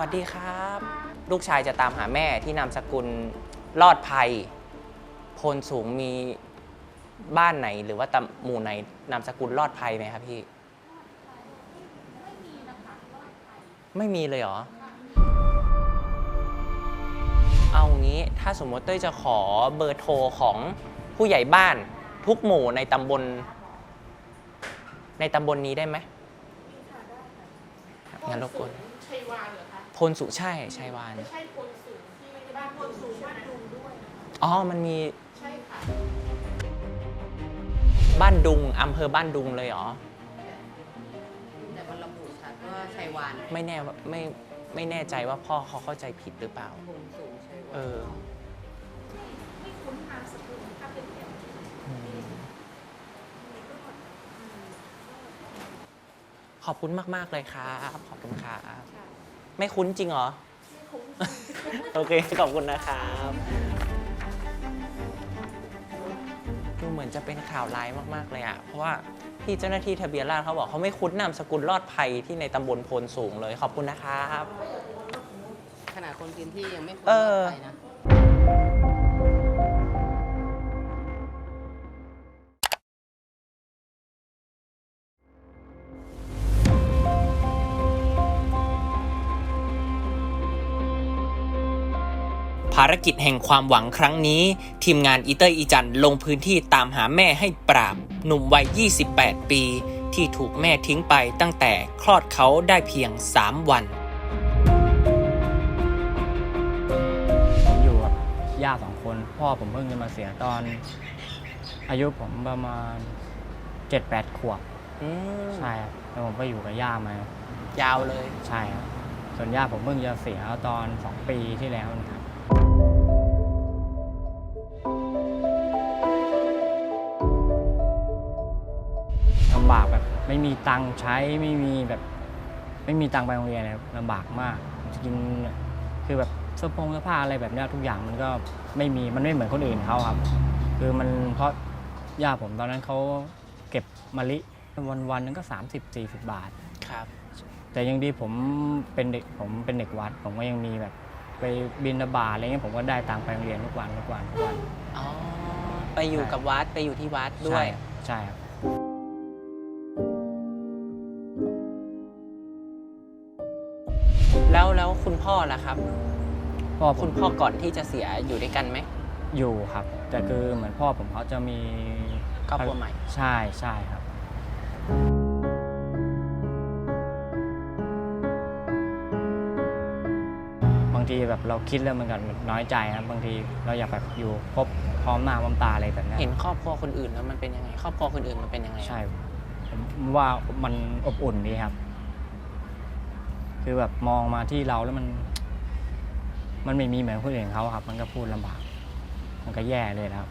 วัสดีครับ ลูกชายจะตามหาแม่ที่นามสกุลรอดภัยโพนสูงมีบ้านไหนหรือว่าตำหมู่ไหนนามสกุลรอดภัยไหมครับพี่ไม่มีเลยเหรอ เอางี้ถ้าสมมติเต้ยจะขอเบอร์โทรของผู้ใหญ่บ้านทุกหมู่ในตำบล ในตำบลนี้ได้ไหมงั้นรบกวน พลสุใช่ชัยวานไม่ใช่พลสูงที่ไม่ได้บ้านพลสูงบ้านดุงด้วยนะคะอ๋อมันมีใช่ค่ะบ้านดุงอำเภอบ้านดุงเลยเหรอ แต่มันระบุชัดว่าชัยวานไม่แน่ว่าไม่ไม่แน่ใจว่าพ่อเขาเข้าใจผิดหรือเปล่าภูมิสูงชัยวานเออไม่คุ้นนามสกุลถ้าเป็นแบบนี้ขอบคุณมาก ๆ เลยครับ ขอบคุณครับ ค่ะ ไม่คุ้นจริงเหรอไม่คุ้นโอเค ขอบคุณนะครับ ดูเหมือนจะเป็นข่าวร้ายมาก ๆ เลยอะเพราะว่าพี่เจ้าหน้าที่ทะเบียนราษฎร์เขาบอกเขาไม่คุ้นนามสกุลรอดภัยที่ในตำบลโพนสูงเลย ขอบคุณนะครับ ขนาดคนพื้นที่ยังไม่คุ้นเออไปนะารกิจแห่งความหวังครั้งนี้ ทีมงานอีเตอร์อีจันลงพื้นที่ตามหาแม่ให้ปราบ หนุ่มวัย 28 ปี ที่ถูกแม่ทิ้งไปตั้งแต่คลอดเขาได้เพียง 3 วันผมอยู่กับย่าสองคน พ่อผมเพิ่งจะมาเสียตอน อายุผมประมาณ 7-8 ขวบอืมใช่ครับแล้วผมก็อยู่กับย่ามายาวเลย ใช่ครับส่วนย่าผมเพิ่งจะเสียตอน 2 ปีที่แล้วนะครับ ไม่มีตังค์ใช้ไม่มีแบบไม่มีตังค์ไปโรงเรียนเลยลำบากมากจริงๆคือแบบเสื้อผงเสื้อผ้าอะไรแบบเนี้ยทุกอย่างมันก็ไม่มีมันไม่เหมือนคนอื่นเขาครับ คือมันเพราะย่าผมตอนนั้นเขาเก็บมะลิวันวันๆนึงก็ 30-40 บาทครับ แต่ยังดีผมเป็นเด็กผมเป็นเด็กวัด ผมก็ยังมีแบบ ไปบินบาตอะไรเงี้ยผมก็ได้ตังค์ไปโรงเรียนทุกวันทุกวันทุกวันอ๋อไปอยู่กับวัดไปอยู่ที่วัดด้วยใช่ครับ แล้วแล้วคุณพ่อล่ะครับ พ่อผคุมณพ่อก่อนที่จะเสียอยู่ด้วยกันไหมอยู่ครับ แต่คือเหมือนพ่อผมเขาจะมีครอบครัวใหม่ ใช่ใช่ครับ บางทีแบบเราคิดแล้วเหมือนกันน้อยใจครับบางทีเราอยากแบบอยู่ครบพร้อมหน้าพร้อมตาอะไรแบบเนี้ยเห็นครอบครัวคนอื่นแล้วมันเป็นยังไง ครอบครัวคนอื่นมันเป็นยังไงใช่ผมว่ามันอบอุ่นดีครับ คือแบบมองมาที่เราแล้วมัน มันไม่มีเหมือนคนอื่นเขาครับ มันก็พูดลำบาก มันก็แย่เลยนะครับ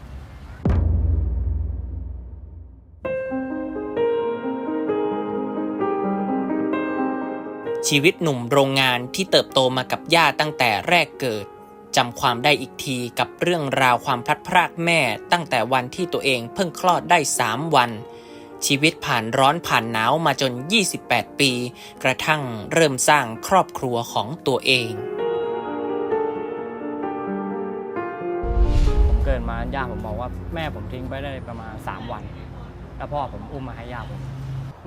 ชีวิตหนุ่มโรงงานที่เติบโตมากับย่าตั้งแต่แรกเกิดจำความได้อีกทีกับเรื่องราวความพลัดพรากแม่ตั้งแต่วันที่ตัวเองเพิ่งคลอดได้ 3 วัน ชีวิตผ่านร้อนผ่านหนาวมาจน 28 ปี กระทั่งเริ่มสร้างครอบครัวของตัวเอง ผมเกิดมาย่าผมบอกว่าแม่ผมทิ้งไปได้ประมาณ 3 วัน แล้วพ่อผมอุ้มมาให้ย่าผม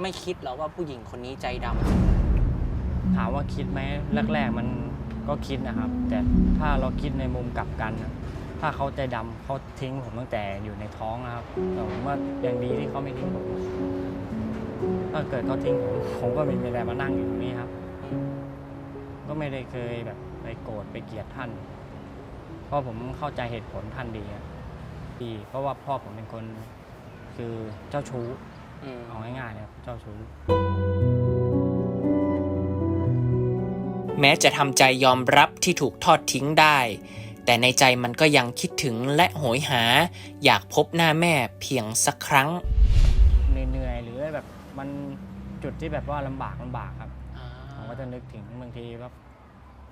ไม่คิดหรอว่าผู้หญิงคนนี้ใจดถามว่าคิดไหมแรก ๆ มันก็คิดนะครับ แต่ถ้าเราคิดในมุมกลับกันนะ ถ้าเขาใจดำเขาทิ้งผมตั้งแต่อยู่ในท้องนะครับแต่ผมว่ายังดีที่เขาไม่ทิ้งผมถ้าเกิดเขาทิ้งผมผมก็ไม่มีอะไรมานั่งอยู่ตรงนี้ครับ ก็ไม่ได้เคยแบบไปโกรธไปเกลียดท่าน เพราะผมเข้าใจเหตุผลท่านดีครับดีเพราะว่าพ่อผมเป็นคนคือเจ้าชู้ำอืมเอาง่ายๆเลยครับเจ้าชู้แม้จะทำใจยอมรับที่ถูกทอดทิ้งได้ แต่ในใจมันก็ยังคิดถึงและโหยหา อยากพบหน้าแม่เพียงสักครั้ง เหนื่อยๆหรือแบบมันจุดที่แบบว่าลำบากลำบากครับผมก็จะนึกถึงบางทีแบบ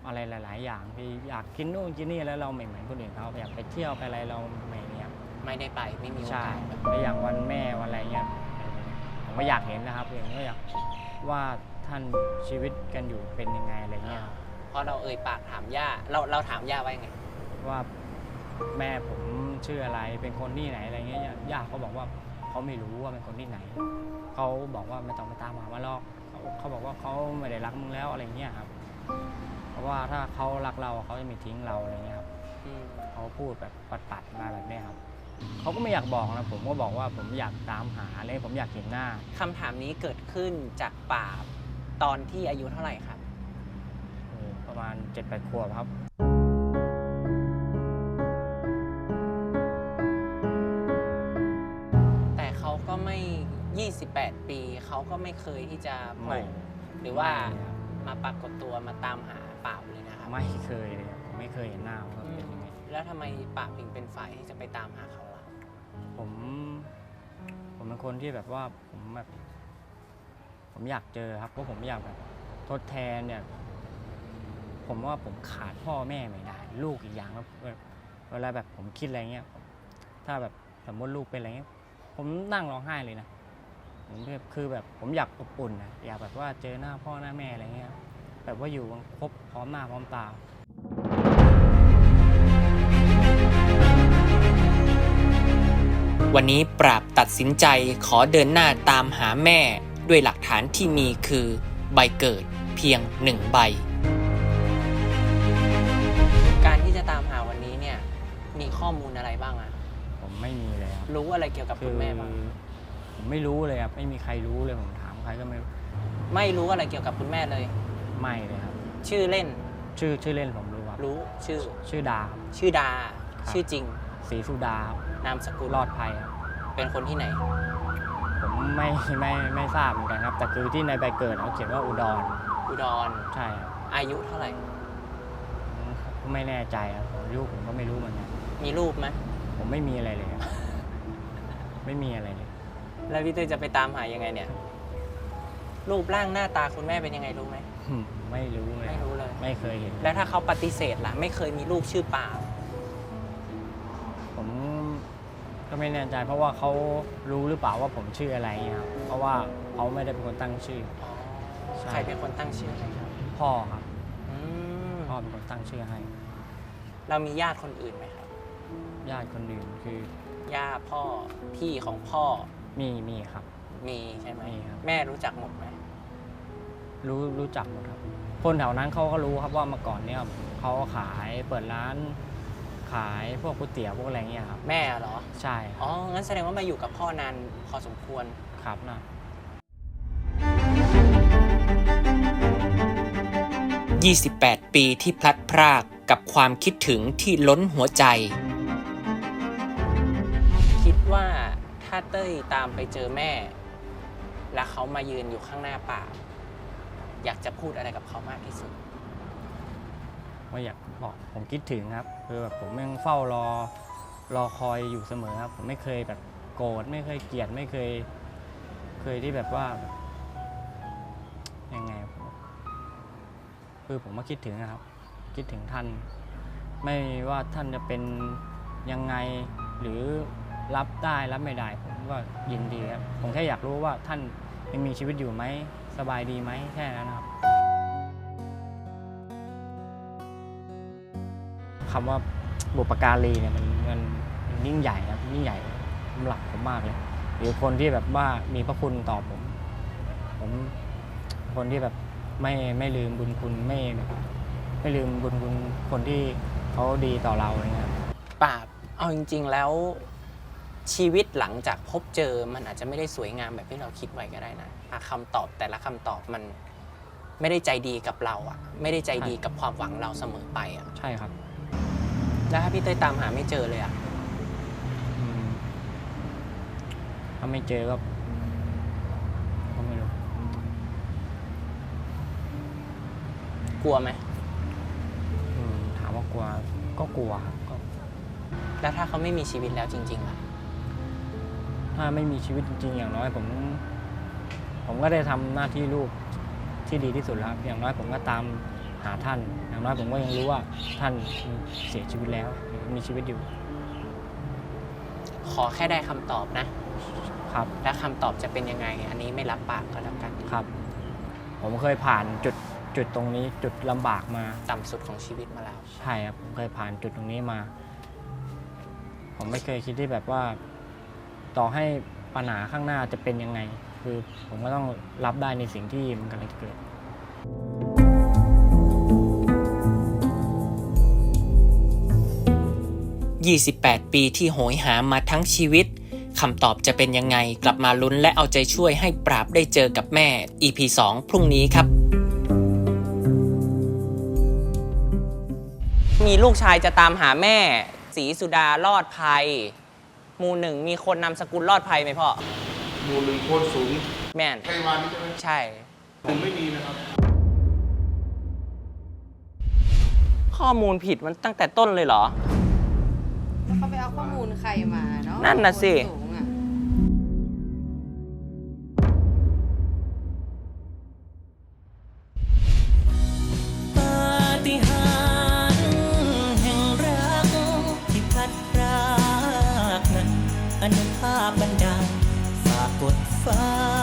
อะไรหลาย ๆ อย่างที่อยากกินนู่นกินนี่แล้วเราไม่เหมือนคนอื่นเขาอยากไปเที่ยวไปอะไรเราไม่เนี่ยครับไม่ได้ไปไม่มีโอใช่กาสแบบแล้วอย่างวันแม่วันอะไรเงี้ยผมก็อยากเห็นนะครับผมก็อยากว่าท่านชีวิตกันอยู่เป็นยังไงอะไรเงี้ยครับพอเราเอ่ยปากถามย่าเราเราถามย่าว่ายังไง ว่าแม่ผมชื่ออะไรเป็นคนที่ไหนอะไรเงี้ยย่าเขาบอกว่าเขาไม่รู้ว่าเป็นคนที่ไหนเขาบอกว่าไม่ต้องไปตามหามาหรอกเขาเขาบอกว่าเขาไม่ได้รักมึงแล้วอะไรเงี้ยครับ เพราะว่าถ้าเขารักเราเขาจะไม่ทิ้งเราอะไรเงี้ยครับอืมเขาพูดแบบปัดๆมาแบบเนี้ยครับเขาก็ไม่อยากบอกนะผมก็บอกว่าผมอยากตามหาเลยผมอยากเห็นหน้าคำถามนี้เกิดขึ้นจากปราบตอนที่อายุเท่าไหร่ครับเออประมาณ7จ็ดแปดขวบครับ 28 ปีเขาก็ไม่เคยที่จะโผไม่ ล่หรือว่าไม่ครับมาปรากฏตัวมาตามหาปราบเลยนะครับไม่เคยเลยครับผมไม่เคยเห็นหน้าว่าเขาเป็นยังไงแล้วทำไมปราบถึงเป็นฝ่ายที่จะไปตามหาเขาล่ะผม ผมเป็นคนที่แบบว่าผมแบบ ผมอยากเจอครับเพราะผมอยากแบบทดแทนเนี่ย ผมว่าผมขาดพ่อแม่ไม่ได้ ลูกอีกอย่างแล้วแบบเวลาแบบผมคิดอะไรเงี้ย ถ้าแบบสมมติลูกเป็นอะไรเงี้ย ผมนั่งร้องไห้เลยนะผมแบบคือแบบผมอยากอบอุ่นนะอยากแบบว่าเจอหน้าพ่อหน้าแม่อะไรเงี้ยแบบว่าอยู่ครบพร้อมหน้าพร้อมตา วันนี้ปราบตัดสินใจขอเดินหน้าตามหาแม่ด้วยหลักฐานที่มีคือใบเกิดเพียงหนึ่งใบ การที่จะตามหาวันนี้เนี่ยมีข้อมูลอะไรบ้างอะ รับรู้อะไรเกี่ยวกับคืคุณแม่บ้างผมไม่รู้เลยครับไม่มีใครรู้เลยผมถามใครก็ไม่รู้ไม่รู้อะไรเกี่ยวกับคุณแม่เลย ไม่เลยครับ ชื่อเล่น ชื่อชื่อเล่นผมรู้ครับรู้ชื่อชื่อดาครับ ชื่อดา ครับ ชื่อจริง ศรีสุดาครับนามสกุลรอดภัยครับเป็นคนที่ไหน ผมไม่ไม่ไม่ทราบเหมือนกันครับ แต่คือที่ในใบเกิดเขาเขียนว่าอุดรอุดร ใช่ครับอายุเท่าไหร่ ผมไม่แน่ใจครับอายุผมก็ไม่รู้เหมือนกันมีรูปไหมผมไม่มีอะไรเลยครับ ไม่มีอะไรเลย แล้วพี่ตุ้ยจะไปตามหายังไงเนี่ย รูปร่างหน้าตาคุณแม่เป็นยังไงรู้ไหมไม่รู้เลยไม่รู้เลย ไม่เคยเห็น แล้วถ้าเขาปฏิเสธล่ะ ไม่เคยมีรูปชื่อป่าบผมก็ไม่แน่ใจ เพราะว่าเขารู้หรือเปล่าว่าผมชื่ออะไรเงี้ยครับเพราะว่าเขาไม่ได้เป็นคนตั้งชื่ออ๋อใช่ ใครเป็นคนตั้งชื่อให้ครับพ่อครับอืมพ่อเป็นคนตั้งชื่อให้ เรามีญาติคนอื่นไหมครับ ญาติคนอื่นคือ ย่าพ่อพี่ของพ่อมีมีครับ มีใช่ไหมมีครับ แม่รู้จักหมดไหมรู้รู้จักหมดครับ คนแถวนั้นเขาก็รู้ครับว่าเมื่อก่อนเนี่ยเขาขายเปิดร้าน ขายพวกก๋วยเตี๋ยวพวกอะไรเงี้ยครับ แม่เหรอ ใช่คอ๋รัอบงั้นแสดงว่ามาอยู่กับพ่อนานพอสมควร ครับนะ28 ปีที่พลัดพรากกับความคิดถึงที่ล้นหัวใจคิด ว่าถ้าเต้ยตามไปเจอแม่ แล้วเขามายืนอยู่ข้างหน้าป่า อยากจะพูดอะไรกับเขามากที่สุดว่อยากบอกผมคิดถึงครับ คือแบบผมยังเฝ้ารอรอคอยอยู่เสมอครับ ผมไม่เคยแบบโกรธไม่เคยเกลียดไม่เคย เคยที่แบบว่ายังไงคือผมมาคิดถึงนะครับ คิดถึงท่าน ไม่ว่าท่านจะเป็นยังไงหรือ รับได้รับไม่ได้ผมก็ยินดีครับผมแค่อยากรู้ว่าท่านยังมีชีวิตอยู่ไหมสบายดีไหมแค่นั้นครับคำว่าบุปการีเนี่ยมันมันนยิ่งใหญ่ครับยิ่งใหญ่สำหรับผมมากเลยหรือคนที่แบบว่ามีพระคุณต่อผม ผมคนที่แบบไม่ไม่ลืมบุญคุณไม่ไม่ลืมบุญคุณคนที่เขาดีต่อเราอะไรเงี้ยปราเอาจริง ๆ แล้ว ชีวิตหลังจากพบเจอมันอาจจะไม่ได้สวยงามแบบที่เราคิดไว้ก็ได้นะอะคำตอบแต่ละคำตอบมันไม่ได้ใจดีกับเราอะไม่ได้ใจดีกับความหวังเราเสมอไปอะใช่ครับ แล้วถ้าพี่เต้ยตามหาไม่เจอเลยอะอืมถ้าไม่เจอก็ก็ไม่รู้กลัวไหมอืมถามว่ากลัวก็กลัวครับก็แล้วถ้าเขาไม่มีชีวิตแล้วจริงๆล่ะ ถ้าไม่มีชีวิตจริงๆ อย่างน้อยผม ผมก็ได้ทำหน้าที่ลูกที่ดีที่สุดแล้วครับ อย่างน้อยผมก็ตามหาท่าน อย่างน้อยผมก็ยังรู้ว่าท่านเสียชีวิตแล้วหรือมีชีวิตอยู่ ขอแค่ได้คำตอบนะ ครับ และคำตอบจะเป็นยังไง อันนี้ไม่รับปากก็แล้วกันครับ ผมเคยผ่านจุดจุดตรงนี้ จุดลำบากมา ต่ำสุดของชีวิตมาแล้ว ใช่ครับผมเคยผ่านจุดตรงนี้มา ผมไม่เคยคิดที่แบบว่า ต่อให้ปัญหาข้างหน้าจะเป็นยังไง คือผมก็ต้องรับได้ในสิ่งที่มันกำลังจะเกิด28 ปีที่โหยหามาทั้งชีวิตคำตอบจะเป็นยังไงกลับมาลุ้นและเอาใจช่วยให้ปราบได้เจอกับแม่ EP 2 พรุ่งนี้ครับ มีลูกชายจะตามหาแม่ สีสุดารอดภัย หมู่หนึ่งมีคนนำสกุลรอดภัยไหมพ่อ หมู่หนึ่งโคตรสูงแม่นไต้หวันใช่ไหมใช่ผมไม่มีนะครับ ข้อมูลผิดมันตั้งแต่ต้นเลยเหรอ แล้วเขาไปเอาข้อมูลใครมาเนาะนั่นน่ะสิคสูงอะป ก